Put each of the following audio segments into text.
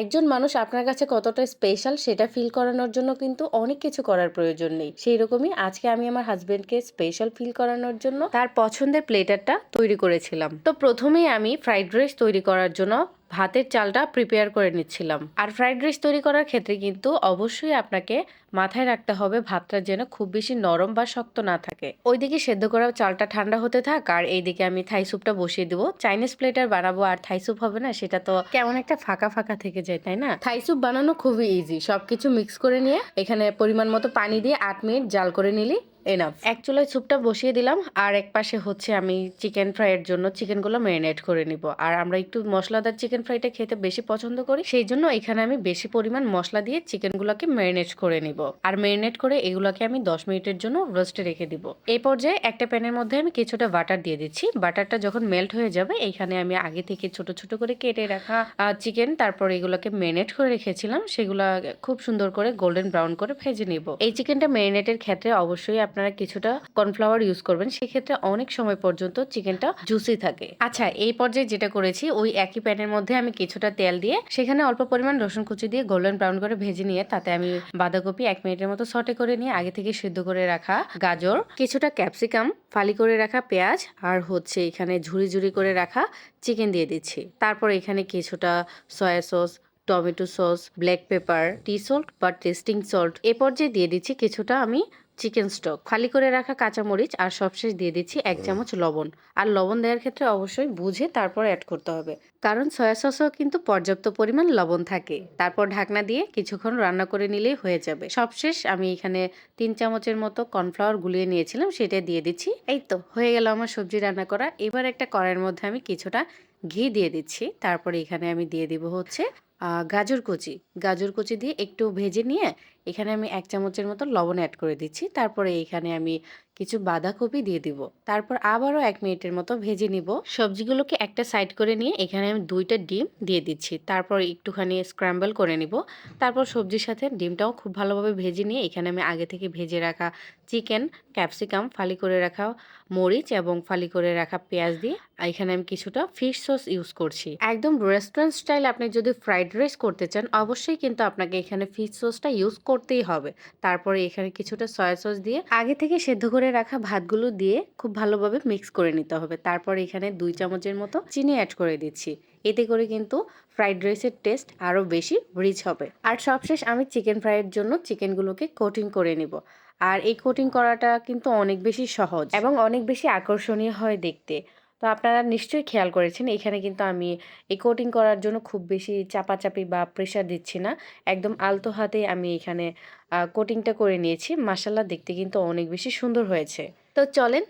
একজন মানুষ আপনার কাছে কতটা স্পেশাল সেটা ফিল করানোর জন্য কিন্তু অনেক কিছু করার প্রয়োজন নেই। সেই রকমই আজকে আমি আমার হাজবেন্ডকে স্পেশাল ফিল করানোর জন্য তার পছন্দের প্লেটারটা তৈরি করেছিলাম। তো প্রথমেই আমি ফ্রাইড রাইস তৈরি করার জন্য ভাতের চালটা প্রিপেয়ার করে নিচ্ছিলাম। আর ফ্রাইড রাইস তৈরি করার ক্ষেত্রে কিন্তু অবশ্যই আপনাকে মাথায় রাখতে হবে ভাতটা যেন খুব বেশি নরম বা শক্ত না থাকে। ওইদিকে সেদ্ধ করা চালটা ঠান্ডা হতে থাক, আর এইদিকে আমি থাই স্যুপটা বসিয়ে দেবো। চাইনিজ প্লেটার বানাবো, আর থাই স্যুপ হবে না, সেটা তো কেমন একটা ফাঁকা ফাঁকা থেকে যায়, তাই না? থাই স্যুপ বানানো খুবই ইজি সবকিছু মিক্স করে নিয়ে এখানে পরিমাণ মতো পানি দিয়ে আট মিনিট জাল করে নিলি। এনাফ এক চুলায় স্যুপটা বসিয়ে দিলাম, আর এক পাশে হচ্ছে আমি চিকেন ফ্রাইয়ের জন্য চিকেনগুলো ম্যারিনেট করে নিব। আর আমরা একটু মশলাদার চিকেন ফ্রাইটা খেতে বেশি পছন্দ করি, সেই জন্য এখানে আমি বেশি পরিমাণ মশলা দিয়ে চিকেনগুলোকে ম্যারিনেট করে নিব। আর ম্যারিনেট করে এগুলোকে আমি দশ মিনিটের জন্য রোস্টে রেখে দিব। এই পর্যায়ে একটা প্যানের মধ্যে আমি কিছুটা বাটার দিয়ে দিচ্ছি। বাটারটা যখন মেল্ট হয়ে যাবে এইখানে আমি আগে থেকে ছোট ছোট করে কেটে রাখা চিকেন তারপর এগুলোকে ম্যারিনেট করে রেখেছিলাম। সেগুলো খুব সুন্দর করে গোল্ডেন ব্রাউন করে ভেজে নিব। এই চিকেনটা ম্যারিনেটের ক্ষেত্রে অবশ্যই আপনারা কিছুটা কর্নফ্লাওয়ার ইউজ করবেন, সেক্ষেত্রে অনেক সময় পর্যন্ত চিকেনটা জুসি থাকে। আচ্ছা এই পর্যায়ে যেটা করেছি, ওই একই প্যানের মধ্যে আমি কিছুটা তেল দিয়ে, সেখানে অল্প পরিমাণ রসুন কুচি দিয়ে গোল্ডেন ব্রাউন করে ভেজে নিয়ে, তাতে আমি বাঁধাকপি এক মিনিটের মতো সটে করে নিয়ে, আগে থেকে সিদ্ধ করে রাখা গাজর, কিছুটা ক্যাপসিকাম ফালি করে রাখা পেঁয়াজ, আর হচ্ছে এখানে ঝুড়ি ঝুড়ি করে রাখা চিকেন দিয়ে দিচ্ছি। তারপর এখানে কিছুটা soya sauce tomato sauce black pepper টি সল্ট বা টেস্টিং সল্ট এ পর্যায়ে দিয়ে দিচ্ছি কিছুটা আমি চিকেন স্টক। খালি করে রাখা কাঁচামরিচ আর সবশেষ দিয়ে দিচ্ছি এক চামচ লবণ। আর লবণ দেওয়ার ক্ষেত্রে অবশ্যই বুঝে তারপর অ্যাড করতে হবে। কারণ সয়া সসও কিন্তু পর্যাপ্ত পরিমাণ লবণ থাকে। তারপর ঢাকনা দিয়ে কিছুক্ষণ রান্না করে নিলেই হয়ে যাবে। সবশেষ আমি এখানে তিন চামচের মতো কর্নফ্লাওয়ার গুলিয়ে নিয়েছিলাম, সেটা দিয়ে দিচ্ছি। এই তো, হয়ে গেল আমার সবজি রান্না করা। এবার একটা কড়াইয়ের মধ্যে আমি কিছুটা ঘি দিয়ে দিচ্ছি। তারপরে এখানে আমি দিয়ে দিব হচ্ছে গাজর কুচি। গাজর কুচি দিয়ে একটু ভেজে নিয়ে এখানে আমি এক চামচের মতো লবণ অ্যাড করে দিচ্ছি। তারপরে এখানে আমি কিছু বাঁধাকপি দিয়ে দিব। তারপর আবারও এক মিনিটের মতো ভেজে নিব। সবজিগুলোকে একটা সাইড করে নিয়ে এখানে আমি দুইটা ডিম দিয়ে দিচ্ছি। তারপর একটুখানি স্ক্র্যাম্বল করে নিব। তারপর সবজির সাথে ডিমটাও খুব ভালোভাবে ভেজে নিয়ে এখানে আমি আগে থেকে ভেজে রাখা চিকেন ক্যাপসিকাম ফালি করে রাখা মরিচ এবং ফালি করে রাখা পেঁয়াজ দিয়ে এখানে আমি কিছুটা ফিশ সস ইউজ করছি। একদম রেস্টুরেন্ট স্টাইল আপনি যদি ফ্রাইড রাইস করতে চান, অবশ্যই কিন্তু আপনাকে এখানে ফিশ সসটা ইউজ করতেই হবে। তারপরে এখানে কিছুটা সয়া সস দিয়ে আগে থেকে সেদ্ধ করে রাখা ভাতগুলো দিয়ে খুব ভালোভাবে মিক্স করে নিতে হবে। তারপর এখানে দুই চামচের মতো চিনি অ্যাড করে দিচ্ছি। এতে করে কিন্তু ফ্রাইড রাইসের টেস্ট আরও বেশি রিচ হবে। আর সবশেষ আমি চিকেন ফ্রাইয়ের জন্য চিকেনগুলোকে কোটিং করে নিব। আর এই কোটিং করাটা কিন্তু অনেক বেশি সহজ এবং অনেক বেশি আকর্ষণীয় হয় দেখতে। তো আপনারা নিশ্চয়ই খেয়াল করেছেন, এখানে কিন্তু আমি এই কোটিং করার জন্য খুব বেশি চাপাচাপি বা প্রেশার দিচ্ছি না। একদম আলতো হাতে আমি এখানে কোটিংটা করে নিয়েছি। মাসাল্লা দেখতে কিন্তু অনেক বেশি সুন্দর হয়েছে। তো চলেন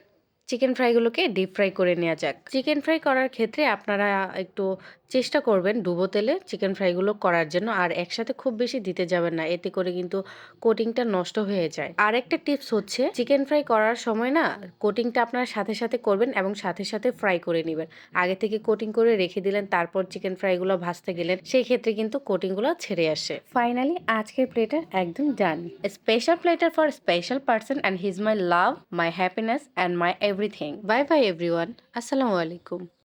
চিকেন ফ্রাইগুলোকে ডিপ ফ্রাই করে নেওয়া যাক। চিকেন ফ্রাই করার ক্ষেত্রে আপনারা একটু চেষ্টা করবেন ডুবো তেলে চিকেন ফ্রাইগুলো করার জন্য, আর একসাথে খুব বেশি দিতে যাবেন না, এতে করে কিন্তু কোটিংটা নষ্ট হয়ে যায়। আর একটা টিপস হচ্ছে, চিকেন ফ্রাই করার সময় না, কোটিংটা আপনার সাথে সাথে করবেন এবং সাথে সাথে ফ্রাই করে নেবেন। আগে থেকে কোটিং করে রেখে দিলেন, তারপর চিকেন ফ্রাইগুলো ভাজতে গেলেন, সেই ক্ষেত্রে কিন্তু কোটিংগুলো ছেড়ে আসে। ফাইনালি আজকের প্লেটার একদম done. Special platter for special person and his my love my happiness and my everything bye bye everyone, আসসালামু আলাইকুম।